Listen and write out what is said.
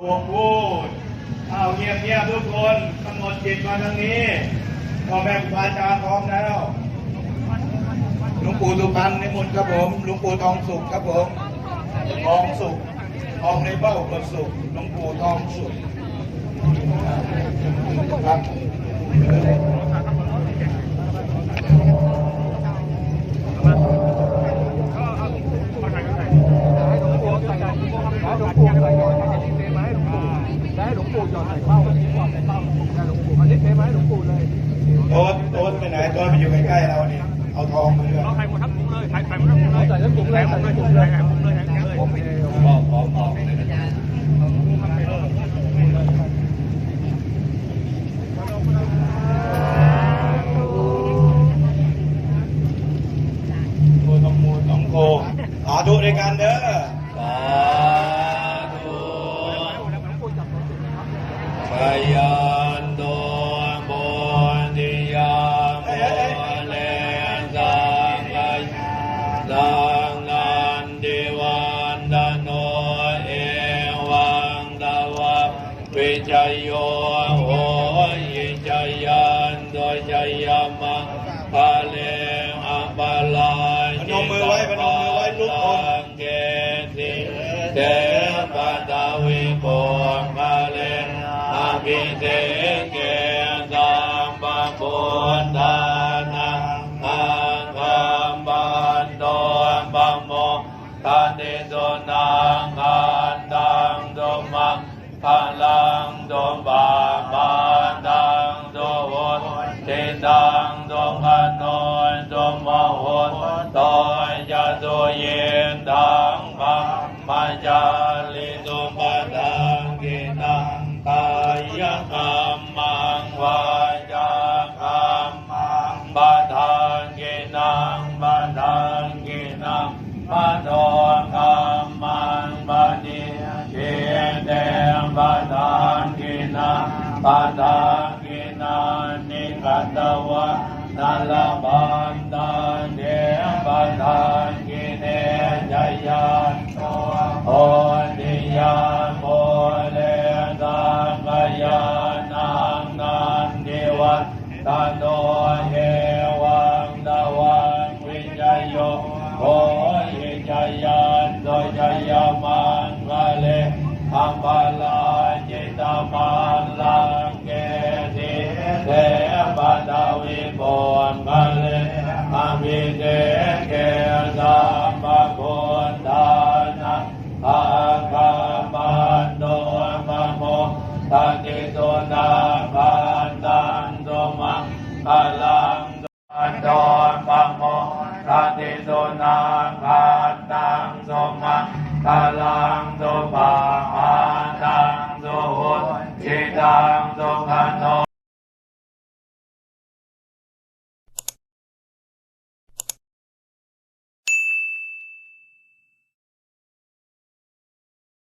โอ้พูดเอาเงียบเงียบทุกคนกำหนดจิตมาทางนี้พ่อแม่ครูบาอาจารย์พร้อมแล้วหลวงปู่สุพรรณนิมนต์ครับผมหลวงปู่ทองสุขครับผมทองสุขทองในเบ้าเปิดสุขหลวงปู่ทองสุขครับ ให้หลวงปู่ใส่ให้หลวงปู่ใส่ก่อนให้ลิเทมาให้หลวงปู่แล้วให้หลวงปู่หยอดใส่เป้าอันนี้ก่อนใส่เป้าให้หลวงปู่อันนี้เทมาให้หลวงปู่เลย โต๊ดโต๊ดไปไหนไปอยู่ใกล้ๆเราเนี่ยเอาทองมาด้วยใส่หมดทั้งถุงเลยใส่ใส่หมดทั้งถุงเลยใส่ทั้งถุงเลยใส่ทั้งถุงเลยใส่ถุงเลยใส่ถุงเลยโอเคบอกบอกบอกโมต้องโมต้องโคสาธุด้วยกันเด้อสาธุชยันโจโยโหยิจยันโดยจยามังพาเลอัปปาลาพนมมือไว้พนมมือไว้ทุกคนเกติเตปะตาวิโกพาเลอาภิเทเกตัมปะปุตตานังอาคัมบันโตบัมโมตันติโตนังอันตังโตมังพ ดงบาบานดังดงวดเทดังดงอนนนดงมโหนตอนยาโดเย็นดังบังมาจาลิดงบปดังกินังตายะกรมมังวาจากรมมังบาทังกินังบาทังกินังมาโปะทังกินานิกัตวะนัลบันตันเด นังพันตังสมังพลังโตปังอาตังโตหิตังโตขันโต